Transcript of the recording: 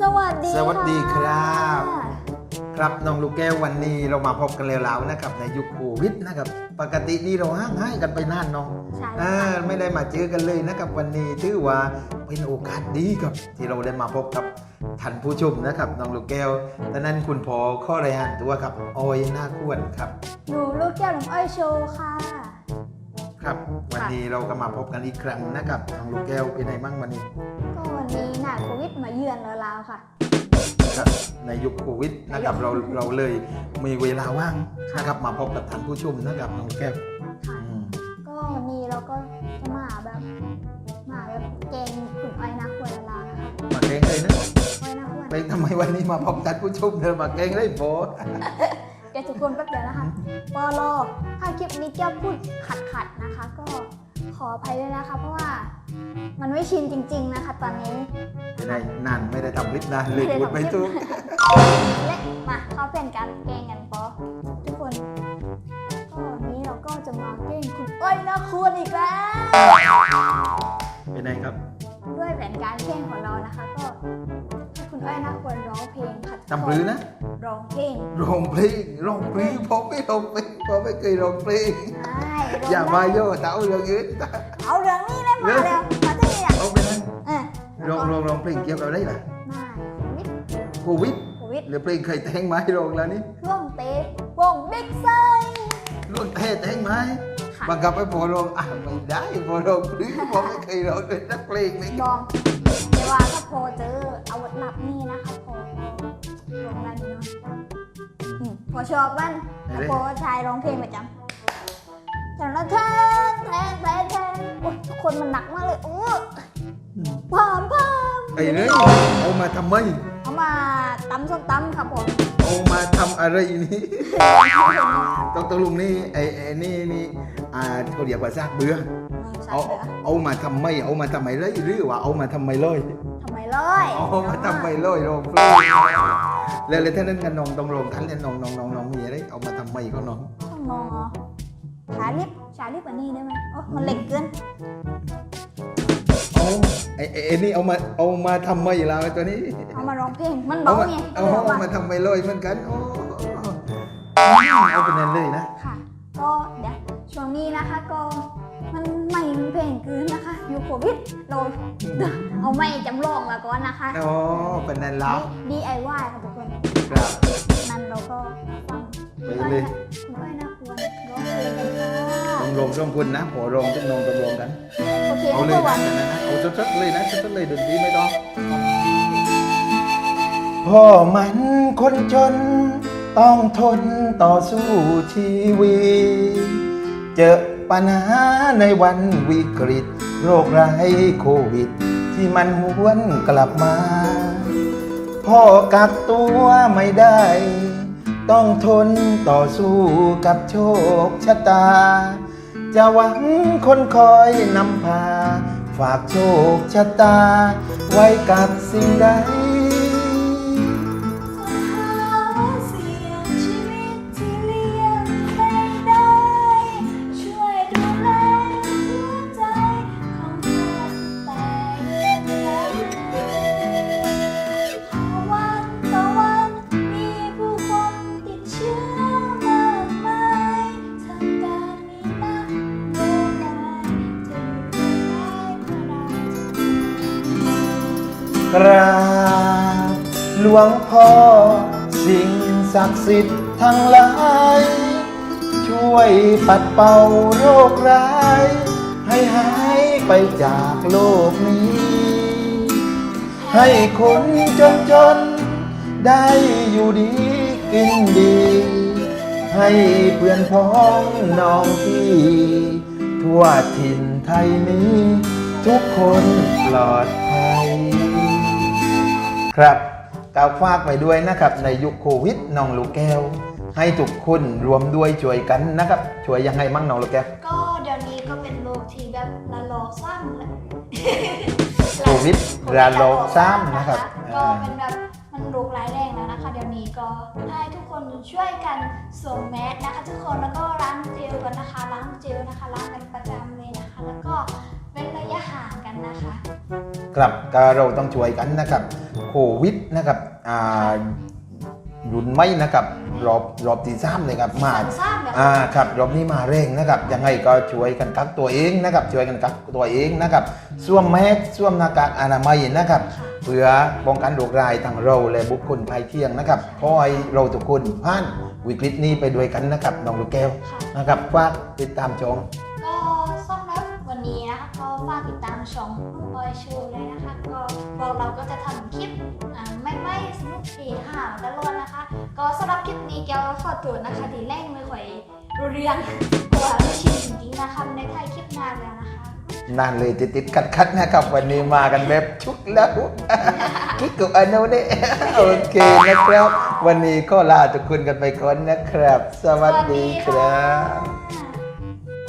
สวัสดีสวัสดีครับะครับน้องลูกแก้ววันนี้เรามาพบกันแล้วๆนะครับ ในยุคโควิดนะครับ ปกตินี่เราห่างหายกันไปนานเนาะใช่อ่าค่ะไม่ได้มาเจอกันเลยนะครับ วันนี้ถือว่าเป็นโอกาสดีครับ ที่เราได้มาพบกับท่านผู้ชมนะครับน้องลูกแก้วดังนั้นคุณพอข้อรายงานตัวครับออยหน้าควรครับหนูลูกแก้วหนุ่มอ้อยโชว์ค่ะครับ วันนี้เราก็มาพบกันอีกครั้งนะครับน้องลูกแก้วเป็นไงบ้างวันนี้ ก็วันนี้หนาโควิดมาเยือนเราแล้วค่ะครับในยุคโควิดนะครับเราเราเลยมีเวลาว่างนะครับมาพบกับท่านผู้ชมนะครับน้องลูกแก้วค่ะ อืมก็วันนี้เราก็จะมาแบบมาแบบเกงขุนอ้อยนักควรละลานะคะมาเก่งเลยนะอ้อยนักควรไปทำไมวันนี้มาพบท่านผู้ชมเธอมาเก่งเลยโบเดี๋ยวทุกคนแป๊บเดียวนะคะปอลอถ้าคลิปนี้แก้วพูดขัดขัดๆนะคะ ก็ขออภัยด้วยนะคะ เพราะว่า มันไม่ชินจริง ๆ นะคะตอนนี้ไม่ได้นานไม่ได้ทำลิปนานเลยพูดไม่ถูกและมาเข้าเป็นการเกงกันปอทุกคนก็วันนี้เราก็จะมาเกงคุณอ้อยนะคุณอีกแล้วเป็นไงครับ ด้วยแผนการเกงของเรานะคะ ก็ให้คุณอ้อยนะควรร้องเพลงค่ะจำปรือนะร้องเพลงร้องเพลงร้องเพลงผมไม่ร้องเพลงผมไม่เคยร้องเพลงใช่ร้งอย่ามาได้โย่เต้าเรื่องอื่นเอาเรื่องนี้เลยมาเร็ว องร้องร้องเพลงเกี่ยวกับอะไรล่ะไม่โควิดโควิดโควิดหรือเพลงเคยแต่งไหมร้องแล้วนี่ร่วงเตะวงบิ๊กไซร้องเท่แต่งไหมค่ะบังคับให้พอร้องอะไม่ได้พอร้องหรือผมไม่เคยร้องเลยนักเพลงเลยบองแต่ว่าถ้าพอเจออาวุธลับนี่นะคะพอลงได้ดีเนาะอืมพอชอบมันถ้าพอชายร้องเพลงประจำแต่ละแทนแทนแทนแทนโอ้ยทุกคนมันหนักมากเลยโอ้พามพาม ไอ้เนี่ยเอามาทำไมเอามาตำส้มตำครับผมเอามาทำอะไรนี่ ต้องตกลงนี่ไอ้ไอ้นี่นี่อ่าเขาเรียกว่าซากเบื่อใส่เอาเหลือเอามาทำไม เอามาทำไมเลยหรือว่าเอามาทำไมเลยทำไมเลยเอามาทำไมเลยลงเลยแล้วเลยท่านั้นกันน้องต้องลงท่านเล่นน้องน้องน้องน้องมีอะไรเอามาทำไมก็น้องข้างนอกเหรอชาลิปชาลิปอันนี้ได้ไหมโอ้มันเล็กเกินเอา ไอ้ไอ้ไอ้นี่เอามาเอามาทำไมเราไอ้ตัวนี้ เอามาร้องเพลง มันเอาเบามาไงเอาก็เลยเอาเอามามาทำไมเลยเหมือนกันโอ้เอาเป็นนั่นเลยนะ ค่ะ ก็เดี๋ยวช่วงนี้นะคะก็มันไม่มีเพลงคืนนะคะอยู่โควิดเราเอาไม่จำลองมาก่อนนะคะอ๋อเป็นนั่นแล้วนี่ DIY ค่ะทุกคนครับ นั่นเราก็ฟังไปคุณเลอ้อยยนะคุ ค่ะต้องลงต้องคุณนะหัวลงต้องลงต้องลงกัน โอเคเอาทุกเลยคนะนนะนะเอาชัดๆเลยนะชัดๆเลยดนตรีไม่ต้องพ่อมันคนจน ต้องทนต่อสู้ชีวิตเจอปัญหาในวันวิกฤต โรคร้ายโควิด ที่มันหวนกลับมา พ่อกักตัวไม่ได้ ต้องทนต่อสู้กับโชคชะตา จะหวังคนคอยนำพา ฝากโชคชะตา ไว้กับสิ่งใด กราบหลวงพ่อ สิ่งศักดิ์สิทธิ์ทั้งหลาย ช่วยปัดเป่าโรคร้าย ให้หายไปจากโลกนี้ ให้คนจนจนๆได้อยู่ดีกินดี ให้เพื่อนพ้องน้องพี่ ทั่วถิ่นไทยนี้ ทุกคนปลอดภัย ครับกล่าวฝากไปด้วยนะครับในยุคโควิดน้องลูกแก้ว ให้ทุกคนรวมด้วยช่วยกันนะครับช่วยยังไงมั่งน้องลูกแก้วก็เดี๋ยวนี้ก็เป็นโรคที่แบบละลอกซ้ำเลยโควิดระลอกซ้ำนะครับก็เป็นแบบมันโรคร้ายแรงแล้วนะคะ เดี๋ยวนี้ก็ให้ทุกคนช่วยกันสวมแมสนะคะทุกคนแล้วก็ล้างเจลกันนะคะล้างเจลนะคะล้างกันประจำเลยนะคะ แล้วก็เว้นระยะห่างกันนะคะ ครับก็เราต้องช่วยกันนะครับ โควิดนะครับอ่าหยุนไม่นะครับรอบรอบที่สามเลยครับมาสามทราบแบบอ่าครับรอบนี้มาเร่งนะครับยังไงก็ช่วยกันกักตัวเองนะครับช่วยกันกักตัวเองนะครับสวมแมสสวมหน้ากากอนามัยนะครับเพื่อป้องกันโรคร้ายทั้งเราและบุคคลภายเคียงนะครับขอให้เราทุกคนผ่านวิกฤตนี้ไปด้วยกันนะครับน้องลูกแก้วค่ะนะครับฝากติดตามชม ก็ฝากติดตามช่องบอยชูเลยนะคะ ก็พวกเราก็จะทำคลิปอ่าไม่ไม่สนุกดีหาตลอดนะคะ ก็สำหรับคลิปนี้แก้วขอตัวนะคะทีแรกไม่ค่อยรู้เรื่องเพราะว่าไม่ชินจริงๆนะคะในไทยคลิปนานแล้วนะคะนานเลยติดติดขัดขัดๆนะครับ วันนี้มากันแบบชุดแล้วคิดกับอนุเนี่ยโอเคนะครับ วันนี้ก็ลาทุกคนกันไปก่อนนะครับ สวัสดีครับค่ะ